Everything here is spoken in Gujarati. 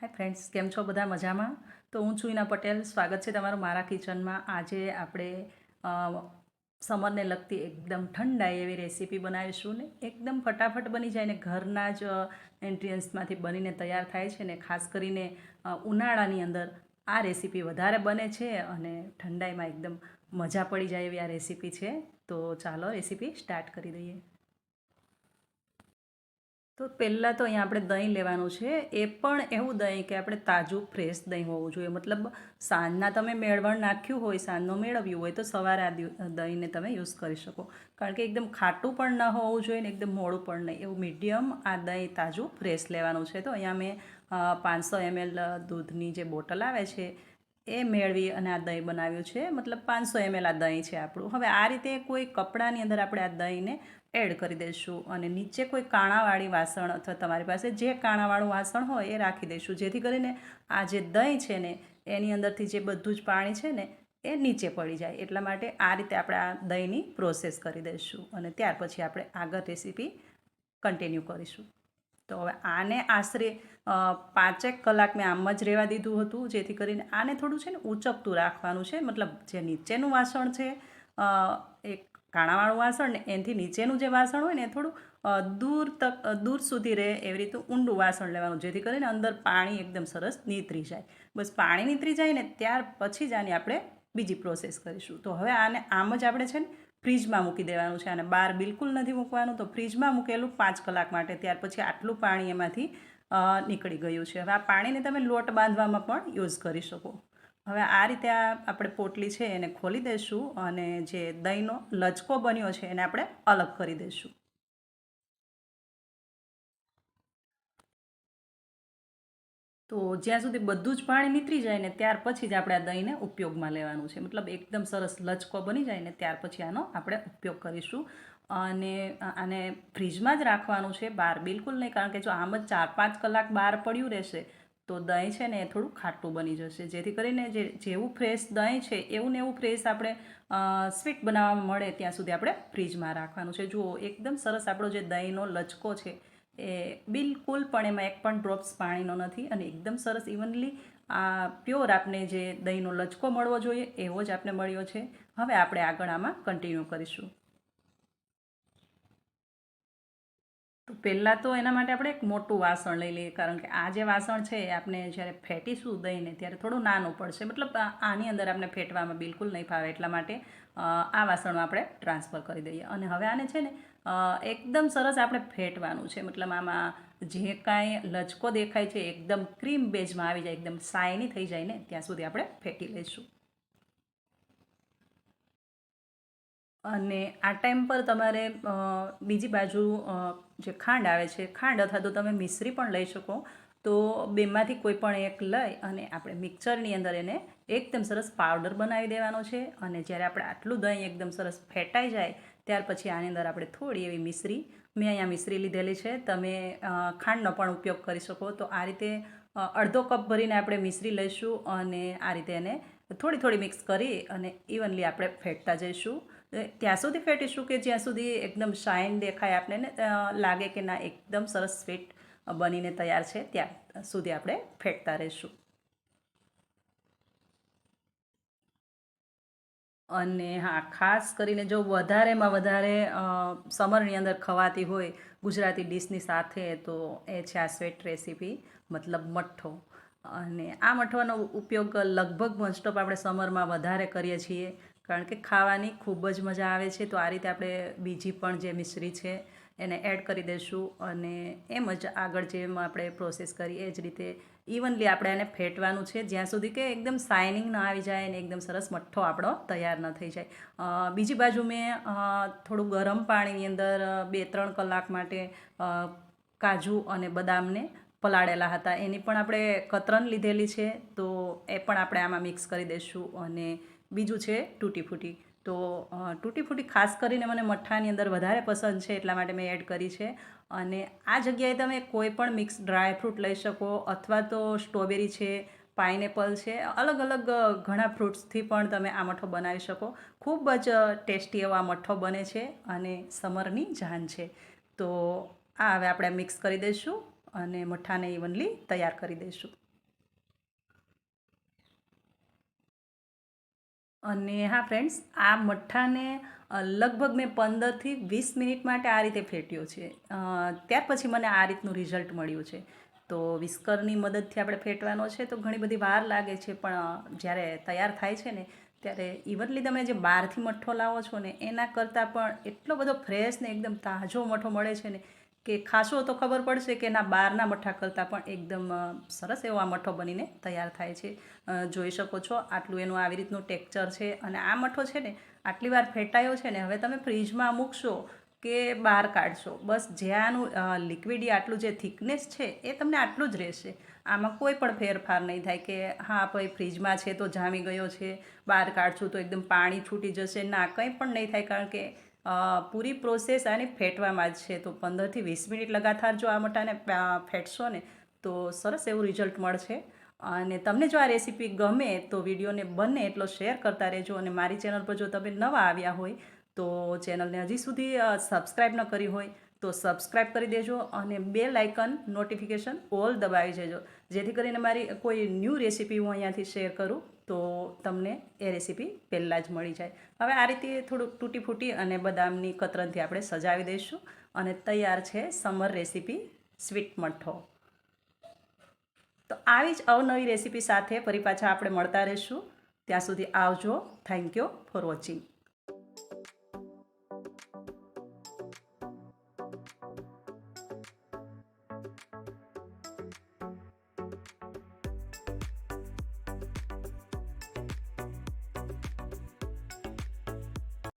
હાય ફ્રેન્ડ્સ કેમ છો બધા મજામાં? તો હું છું ઇના પટેલ. સ્વાગત છે તમારું મારા કિચનમાં. આજે આપણે સમરને લગતી એકદમ ઠંડાઈ એવી રેસીપી બનાવીશું ને એકદમ ફટાફટ બની જાય ને ઘરના જ ઇન્ગ્રીડિયન્ટ્સમાંથી બનીને તૈયાર થાય છે ને ખાસ કરીને ઉનાળાની અંદર આ રેસીપી વધારે બને છે અને ઠંડાઈમાં એકદમ મજા પડી જાય એવી આ રેસીપી છે. તો ચાલો રેસીપી સ્ટાર્ટ કરી દઈએ. તો પહેલાં તો અહીંયા આપણે દહીં લેવાનું છે. એ પણ એવું દહીં કે આપણે તાજું, ફ્રેશ દહીં હોવું જોઈએ. મતલબ સાંજના તમે મેળવણ નાખ્યું હોય, સાંજનો મેળવ્યું હોય તો સવારે આ દહીંને તમે યુઝ કરી શકો. કારણ કે એકદમ ખાટું પણ ન હોવું જોઈએ ને એકદમ મોડું પણ નહીં. એવું મીડિયમ આ દહીં તાજું, ફ્રેશ લેવાનું છે. તો અહીંયા મેં પાંચસો એમએલ દૂધની જે બોટલ આવે છે એ મેળવી અને આ દહીં બનાવ્યું છે. મતલબ પાંચસો એમએલ આ દહીં છે આપણું. હવે આ રીતે કોઈ કપડાની અંદર આપણે આ દહીંને એડ કરી દઈશું અને નીચે કોઈ કાણાવાળી વાસણ અથવા તમારી પાસે જે કાણાવાળું વાસણ હોય એ રાખી દઈશું. જેથી કરીને આ જે દહીં છે ને, એની અંદરથી જે બધું જ પાણી છે ને, એ નીચે પડી જાય. એટલા માટે આ રીતે આપણે આ દહીંની પ્રોસેસ કરી દઈશું અને ત્યાર પછી આપણે આગળ રેસીપી કન્ટિન્યુ કરીશું. તો હવે આને આશરે પાંચેક કલાક મેં આમ જ રહેવા દીધું હતું, જેથી કરીને આને થોડું છે ને ઊંચકતું રાખવાનું છે. મતલબ જે નીચેનું વાસણ છે એક કાણાવાળું વાસણ ને એનાથી નીચેનું જે વાસણ હોય ને એ થોડું દૂર તક દૂર સુધી રહે એવી રીતે ઊંડું વાસણ લેવાનું, જેથી કરીને અંદર પાણી એકદમ સરસ નીતરી જાય. બસ પાણી નીતરી જાય ને ત્યાર પછી જ આની આપણે બીજી પ્રોસેસ કરીશું. તો હવે આને આમ જ આપણે છે ને ફ્રીજમાં મૂકી દેવાનું છે. અને બહાર બિલકુલ નથી મૂકવાનું. તો ફ્રીજમાં મૂકેલું પાંચ કલાક માટે. ત્યાર પછી આટલું પાણી એમાંથી નીકળી ગયું છે. હવે આ પાણીને તમે લોટ બાંધવામાં પણ યુઝ કરી શકો. હવે આ રીતે આ આપણે પોટલી છે એને ખોલી દઈશું અને જે દહીંનો લચકો બન્યો છે એને આપણે અલગ કરી દઈશું. તો જ્યાં સુધી બધું જ પાણી નીતરી જાય ને ત્યાર પછી જ આપણે આ દહીંને ઉપયોગમાં લેવાનું છે. મતલબ એકદમ સરસ લચકો બની જાય ને ત્યાર પછી આનો આપણે ઉપયોગ કરીશું. અને આને ફ્રીજમાં જ રાખવાનું છે બહાર બિલકુલ નહીં, કારણ કે જો આમ જ ચાર, પાંચ કલાક બહાર પડ્યું રહેશે, તો દહીં છે ને એ થોડું ખાટું બની જશે. જેથી કરીને જે, જેવું ફ્રેશ દહીં છે, એવું ને એવું ફ્રેશ આપણે સ્વીટ બનાવવામાં મળે, ત્યાં સુધી આપણે ફ્રીજમાં રાખવાનું છે. જુઓ, એકદમ સરસ આપણો જે દહીંનો લચકો છે એ બિલકુલ પણ એમાં એક પણ ડ્રોપ્સ પાણીનો નથી અને એકદમ સરસ ઇવનલી આ પ્યોર આપને જે દહીંનો લચકો મળવો જોઈએ એવો જ આપને મળ્યો છે. હવે આપણે આગળ આમાં કન્ટિન્યુ કરીશું. તો પહેલાં તો એના માટે આપણે એક મોટું વાસણ લઈ લઈએ, કારણ કે આ જે વાસણ છે એ આપણે જ્યારે ફેટીશું દહીંને ત્યારે થોડું નાનું પડશે. મતલબ આની અંદર આપણે ફેટવામાં બિલકુલ નહીં ફાવે એટલા માટે આ વાસણમાં આપણે ટ્રાન્સફર કરી દઈએ. અને હવે આને છે ને એકદમ સરસ આપણે ફેટવાનું છે. મતલબ આમાં જે કાંઈ લચકો દેખાય છે એકદમ ક્રીમ બેઝમાં આવી જાય, એકદમ સાયની થઈ જાય ને, ત્યાં સુધી આપણે ફેટી લઈશું. અને આ ટાઈમ પર તમારે બીજી બાજુ જે ખાંડ આવે છે, ખાંડ અથવા તો તમે મિશ્રી પણ લઈ શકો. તો બેમાંથી કોઈ પણ એક લઈ અને આપણે મિક્સરની અંદર એને એકદમ સરસ પાવડર બનાવી દેવાનો છે. અને જ્યારે આપણે આટલું દહીં એકદમ સરસ ફેટાઈ જાય, ત્યાર પછી આની અંદર આપણે થોડી એવી મિશ્રી, મેં અહીંયા મિશ્રી લીધેલી છે. તમે ખાંડનો પણ ઉપયોગ કરી શકો. તો આ રીતે અડધો કપ ભરીને આપણે મિશ્રી લઈશું અને આ રીતે એને થોડી થોડી મિક્સ કરી અને ઇવનલી આપણે ફેટતા જઈશું. ત્યાં સુધી ફેટીશું કે જ્યાં સુધી એકદમ શાઇન દેખાય આપણે ને લાગે કે ના, એકદમ સરસ સ્વીટ બનીને તૈયાર છે, ત્યાં સુધી આપણે ફેંટતા રહીશું. અને હા, ખાસ કરીને જો વધારેમાં વધારે સમરની અંદર ખવાતી હોય ગુજરાતી ડીશની સાથે, તો એ છે આ સ્વેટ રેસીપી, મતલબ મઠ્ઠો. અને આ મઠવાનો ઉપયોગ લગભગ મોસ્ટ ઓફ આપણે સમરમાં વધારે કરીએ છીએ. કારણ કે ખાવાની ખૂબ જ મજા આવે છે, તો આ રીતે આપણે બીજી પણ જે મિશ્રી છે, એને એડ કરી દઈશું અને એમ જ આગળ જેમ આપણે પ્રોસેસ કરીએ, એ જ રીતે ઇવનલી આપણે એને ફેટવાનું છે, જ્યાં સુધી કે એકદમ શાઇનિંગ ન આવી જાય અને એકદમ સરસ મઠ્ઠો આપણો તૈયાર ન થઈ જાય. બીજી બાજુ મેં થોડું ગરમ પાણીની અંદર બે ત્રણ કલાક માટે કાજુ અને બદામને પલાળેલા હતા. એની પણ આપણે કતરન લીધેલી છે, તો એ પણ આપણે આમાં મિક્સ કરી દઈશું અને બીજું છે તૂટી ફૂટી તો તૂટી ફૂટી ખાસ કરીને મને મઠ્ઠાની અંદર વધારે પસંદ છે એટલા માટે મેં એડ કરી છે. અને આ જગ્યાએ તમે કોઈ પણ મિક્સ ડ્રાય ફ્રૂટ લઈ શકો અથવા તો સ્ટ્રોબેરી છે, પાઇનેપલ છે અલગ અલગ ઘણા ફ્રૂટ્સથી પણ તમે આ મઠ્ઠો બનાવી શકો. ખૂબ જ ટેસ્ટી એવો આ મઠ્ઠો બને છે અને સમરની જાન છે. તો આ હવે આપણે મિક્સ કરી દઈશું અને મઠ્ઠાને ઇવનલી તૈયાર કરી દઈશું. અને હા ફ્રેન્ડ્સ આ મઠ્ઠાને લગભગ મેં પંદરથી વીસ મિનિટ માટે આ રીતે ફેટ્યો છે. ત્યાર પછી મને આ રીતનું રિઝલ્ટ મળ્યું છે. તો વિસ્કરની મદદથી આપણે ફેટવાનો છે તો ઘણી બધી વાર લાગે છે, પણ જ્યારે તૈયાર થાય છે ને, ત્યારે ઇવનલી તમે જે બહારથી મઠ્ઠો લાવો છો ને, એના કરતાં પણ એટલો બધો ફ્રેશ ને એકદમ તાજો મઠો મળે છે ને કે ખાશો તો ખબર પડશે કે ના બહારના મઠા કરતાં પણ એકદમ સરસ એવો આ મઠો બનીને તૈયાર થાય છે. જોઈ શકો છો આટલું એનું આવી રીતનું ટેક્ચર છે અને આ મઠો છે ને આટલી વાર ફેટાયો છે ને હવે તમે ફ્રીજમાં મૂકશો કે બહાર કાઢશો. બસ જે આનું લિક્વિડી આટલું જે થિકનેસ છે એ તમને આટલું જ રહેશે. આમાં કોઈ પણ ફેરફાર નહીં થાય કે હા, ભાઈ ફ્રીજમાં છે તો જામી ગયો છે, બહાર કાઢશું તો એકદમ પાણી છૂટી જશે ના, કંઈ પણ નહીં થાય કારણ કે પૂરી પ્રોસેસ આને ફેટવામાં જ છે. તો પંદરથી વીસ મિનિટ લગાતાર જો આ મટાને ફેટશો ને, તો સરસ એવું રિઝલ્ટ મળશે. અને તમને જો આ રેસીપી ગમે તો વિડીયોને બને એટલો શેર કરતા રહેજો. અને મારી ચેનલ પર જો તમે નવા આવ્યા હોય, તો ચેનલને હજી સુધી સબસ્ક્રાઈબ ન કરી હોય, તો સબસ્ક્રાઈબ કરી દેજો અને બે લાઇકન નોટિફિકેશન ઓલ દબાવી દેજો. જેથી કરીને મારી કોઈ ન્યૂ રેસીપી હું અહીંયાથી શેર કરું. તો તમને એ રેસીપી પહેલાં જ મળી જાય. હવે આ રીતે થોડુંક તૂટી ફૂટી અને બદામની કતરનથી આપણે સજાવી દઈશું અને તૈયાર છે સમર રેસીપી સ્વીટ મઠો તો આવી જ અવનવી રેસીપી સાથે ફરી પાછા આપણે મળતા રહીશું. ત્યાં સુધી આવજો. Thank you for watching